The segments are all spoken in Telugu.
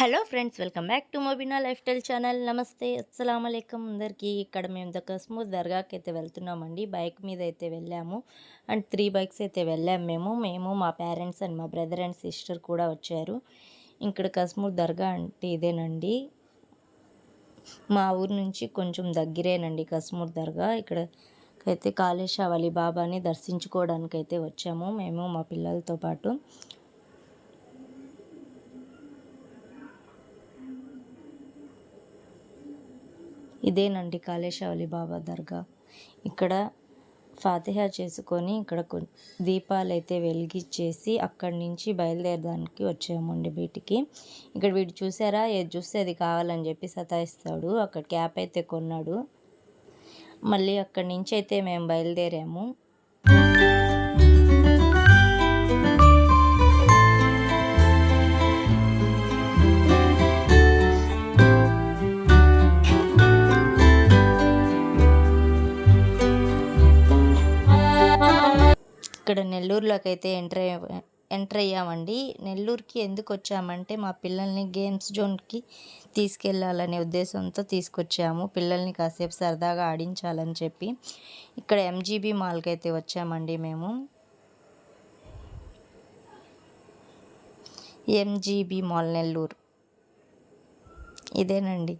Hello friends welcome back to Mobina lifestyle channel. Namaste అస్సలం అయికం అందరికీ ఇక్కడ మేము ద కస్మూర్ దర్గాకి అయితే వెళ్తున్నామండి. బైక్ మీద అయితే వెళ్ళాము. అండ్ త్రీ బైక్స్ అయితే వెళ్ళాము మేము. మేము మా పేరెంట్స్ అండ్ మా బ్రదర్ అండ్ సిస్టర్ కూడా వచ్చారు. ఇక్కడ కస్మూర్ దర్గా అంటే ఇదేనండి. మా ఊరు నుంచి కొంచెం దగ్గరేనండి కస్మూర్ దర్గా. ఇక్కడ అయితే కాళేశ్వలి బాబాని దర్శించుకోవడానికి అయితే వచ్చాము మేము మా పిల్లలతో పాటు. ఇదేనండి కాళేశవలి బాబా దర్గా. ఇక్కడ ఫాతిహా చేసుకొని ఇక్కడ దీపాలు అయితే వెలిగించేసి అక్కడి నుంచి బయలుదేరడానికి వచ్చామండి వీటికి ఇక్కడ వీడు చూసారా? ఏది చూస్తే అది కావాలని చెప్పి సతాయిస్తాడు. అక్కడ క్యాప్ అయితే కొన్నాడు. మళ్ళీ అక్కడి నుంచి అయితే మేము బయలుదేరాము. నెల్లూరులోకి అయితే ఎంటర్ ఎంటర్ అయ్యామండి. నెల్లూరుకి ఎందుకు వచ్చామంటే మా పిల్లల్ని గేమ్స్ జోన్కి తీసుకెళ్ళాలనే ఉద్దేశంతో తీసుకొచ్చాము. పిల్లల్ని కాసేపు సరదాగా ఆడించాలని చెప్పి ఇక్కడ ఎంజీబీ మాల్కి అయితే వచ్చామండి మేము. MGB mall Nellore. ఇదేనండి.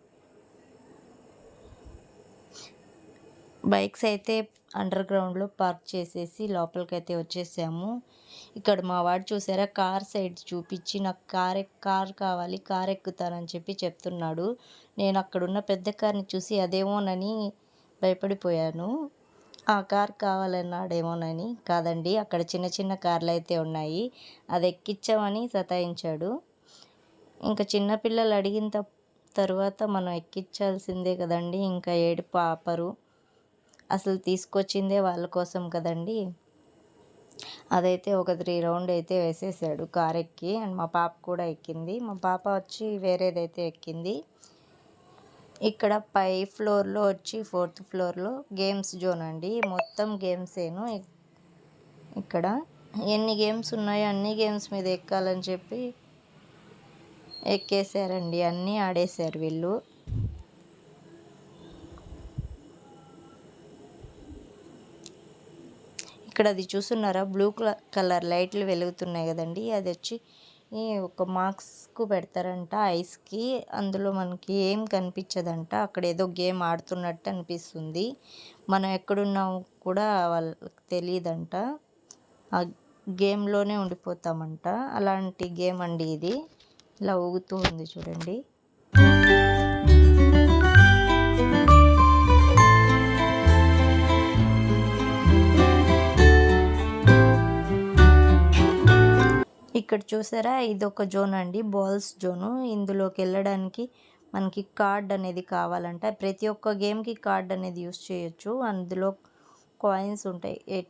బైక్స్ అయితే అండర్ గ్రౌండ్లో పార్క్ చేసేసి లోపలికి అయితే వచ్చేసాము. ఇక్కడ మా వాడు చూసారా? కార్ సైడ్ చూపించి నాకు కార్ కార్ కావాలి కార్ ఎక్కుతానని చెప్పి చెప్తున్నాడు. నేను అక్కడున్న పెద్ద కార్ని చూసి అదేమోనని భయపడిపోయాను. ఆ కార్ కావాలన్నాడేమోనని కాదండి అక్కడ చిన్న చిన్న కార్లు అయితే ఉన్నాయి. అది ఎక్కించామని సతాయించాడు. ఇంకా చిన్నపిల్లలు అడిగిన తర్వాత మనం ఎక్కించాల్సిందే కదండి ఇంకా ఏడు పాపరు అసలు తీసుకొచ్చిందే వాళ్ళ కోసం కదండి. అదైతే ఒక త్రీ రౌండ్ అయితే వేసేసాడు కార్ ఎక్కి. అండ్ మా పాప కూడా ఎక్కింది. మా పాప వచ్చి వేరేదైతే ఎక్కింది. ఇక్కడ పై ఫ్లోర్లో వచ్చి ఫోర్త్ ఫ్లోర్లో గేమ్స్ జోన్ అండి. మొత్తం గేమ్సేను ఇక్కడ ఎన్ని గేమ్స్ ఉన్నాయో అన్ని గేమ్స్ మీద ఎక్కాలని చెప్పి ఎక్కేసారండి. అన్నీ ఆడేశారు వీళ్ళు. ఇక్కడ అది చూస్తున్నారా? బ్లూ కలర్ లైట్లు వెలుగుతున్నాయి కదండి. అది వచ్చి ఒక మార్క్స్కు పెడతారంట ఐస్కి అందులో మనకి ఏం కనిపించదంట. అక్కడ ఏదో గేమ్ ఆడుతున్నట్టు అనిపిస్తుంది. మనం ఎక్కడున్నాం కూడా వాళ్ళకి తెలియదంట. ఆ గేమ్లోనే ఉండిపోతామంట. అలాంటి గేమ్ అండి ఇది. ఇలా ఊగుతూ ఉంది చూడండి. ఇక్కడ చూసారా? ఇది ఒక జోన్ అండి. Balls zone. ఇందులోకి వెళ్ళడానికి మనకి కార్డ్ అనేది కావాలంట. ప్రతి ఒక్క గేమ్కి కార్డ్ అనేది యూస్ చేయొచ్చు. అందులో కాయిన్స్ ఉంటాయి.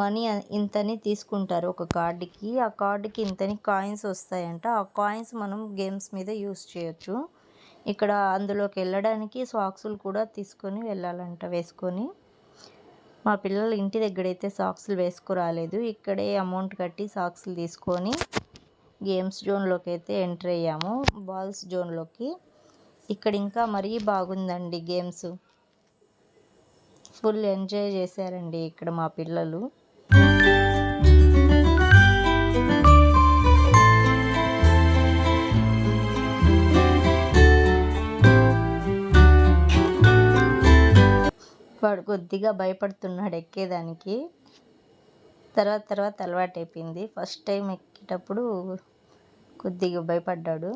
మనీ ఇంతని తీసుకుంటారు ఒక కార్డుకి. ఆ కార్డుకి ఇంతని కాయిన్స్ వస్తాయంట. ఆ కాయిన్స్ మనం గేమ్స్ మీద యూస్ చేయొచ్చు. ఇక్కడ అందులోకి వెళ్ళడానికి సాక్సులు కూడా తీసుకొని వెళ్ళాలంట వేసుకొని. మా పిల్లలు ఇంటి దగ్గరైతే సాక్స్లు వేసుకురాలేదు. ఇక్కడే అమౌంట్ కట్టి సాక్స్లు తీసుకొని గేమ్స్ జోన్లోకి అయితే ఎంటర్ అయ్యాము. బాల్స్ జోన్లోకి. ఇక్కడ ఇంకా మరీ బాగుందండి గేమ్స్. ఫుల్ ఎంజాయ్ చేశారండి ఇక్కడ మా పిల్లలు. వాడు కొద్దిగా భయపడుతున్నాడు ఎక్కేదానికి. తర్వాత తర్వాత అలవాటు అయిపోయింది ఫస్ట్ టైం ఎక్కేటప్పుడు కొద్దిగా భయపడ్డాడు.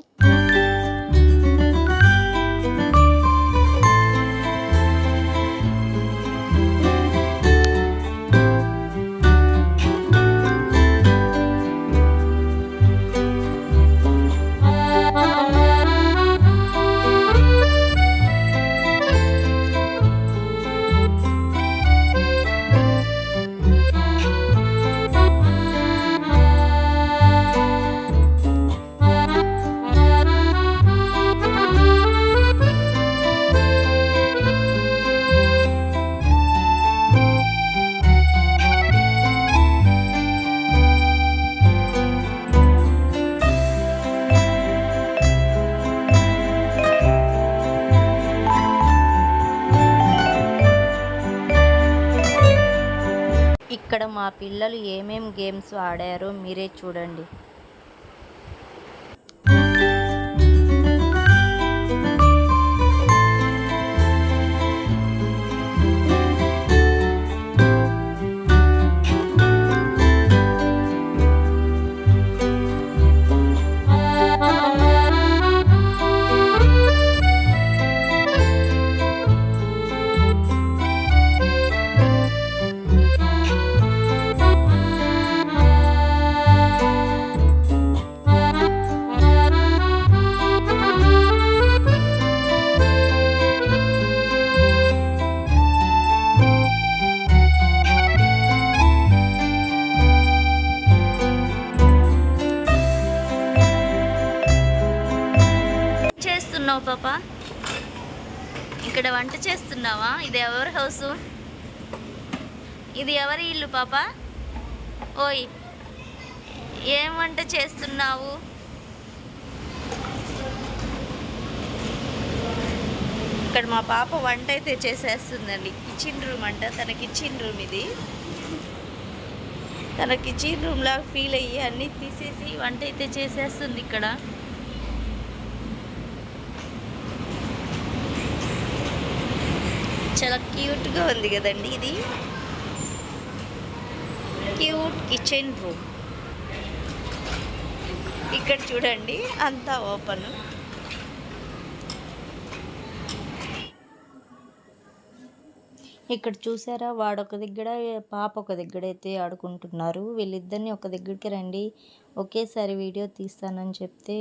మా పిల్లలు ఏమేం గేమ్స్ ఆడారో మీరే చూడండి. చేస్తున్నావు పాప? ఇక్కడ వంట చేస్తున్నావా? ఇది ఎవరి హౌస్? ఇది ఎవరి ఇల్లు పాప? ఓయ్ ఏం వంట చేస్తున్నావు? ఇక్కడ మా పాప వంట అయితే చేసేస్తుందండి. కిచెన్ రూమ్ అంట. తన కిచెన్ రూమ్ ఇది. తన కిచెన్ రూమ్ లాగా ఫీల్ అయ్యి అన్నీ తీసేసి వంట అయితే చేసేస్తుంది ఇక్కడ. చాలా క్యూట్గా ఉంది కదండి ఇది. Cute kitchen room. ఇక్కడ చూడండి అంతా ఓపెన్. ఇక్కడ చూసారా వాడు ఒక దగ్గర పాప ఒక దగ్గర అయితే ఆడుకుంటున్నారు. వీళ్ళిద్దరిని ఒక దగ్గరికి రండి ఒకేసారి వీడియో తీస్తానని చెప్తే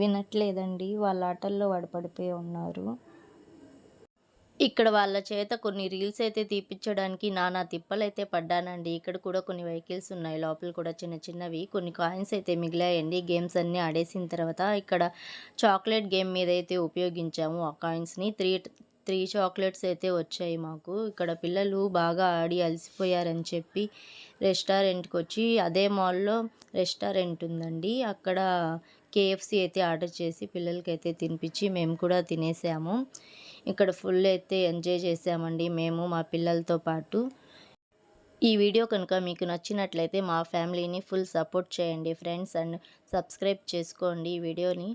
వినట్లేదండి వాళ్ళ ఆటల్లో వాడు పడిపోయి ఉన్నారు. ఇక్కడ వాళ్ళ చేత కొన్ని రీల్స్ అయితే తీపిచ్చడానికి నానా తిప్పలైతే పడ్డానండి. ఇక్కడ కూడా కొన్ని వెహికల్స్ ఉన్నాయి. లోపల కూడా చిన్న చిన్నవి. కొన్ని కాయిన్స్ అయితే మిగిలాయండి. గేమ్స్ అన్నీ ఆడేసిన తర్వాత ఇక్కడ చాక్లెట్ గేమ్ మీద అయితే ఉపయోగించాము ఆ కాయిన్స్ని. త్రీ త్రీ చాక్లెట్స్ అయితే వచ్చాయి మాకు. ఇక్కడ పిల్లలు బాగా ఆడి అలసిపోయారని చెప్పి రెస్టారెంట్కి వచ్చి అదే మాల్లో రెస్టారెంట్ ఉందండి. అక్కడ కేఎఫ్సి అయితే ఆర్డర్ చేసి పిల్లలకి అయితే తినిపించి మేము కూడా తినేసాము. ఇక్కడ ఫుల్ అయితే ఎంజాయ్ చేసామండి మేము మా పిల్లలతో పాటు. ఈ వీడియో కనుక మీకు నచ్చినట్లయితే మా ఫ్యామిలీని ఫుల్ సపోర్ట్ చేయండి ఫ్రెండ్స్ అండ్ సబ్స్క్రైబ్ చేసుకోండి ఈ వీడియోని.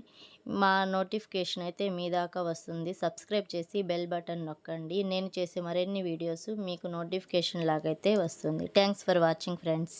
మా నోటిఫికేషన్ అయితే మీ దాకా వస్తుంది సబ్స్క్రైబ్ చేసి బెల్ బటన్ నొక్కండి. నేను చేసే మరిన్ని వీడియోస్ మీకు నోటిఫికేషన్ లాగైతే వస్తుంది. Thanks for watching friends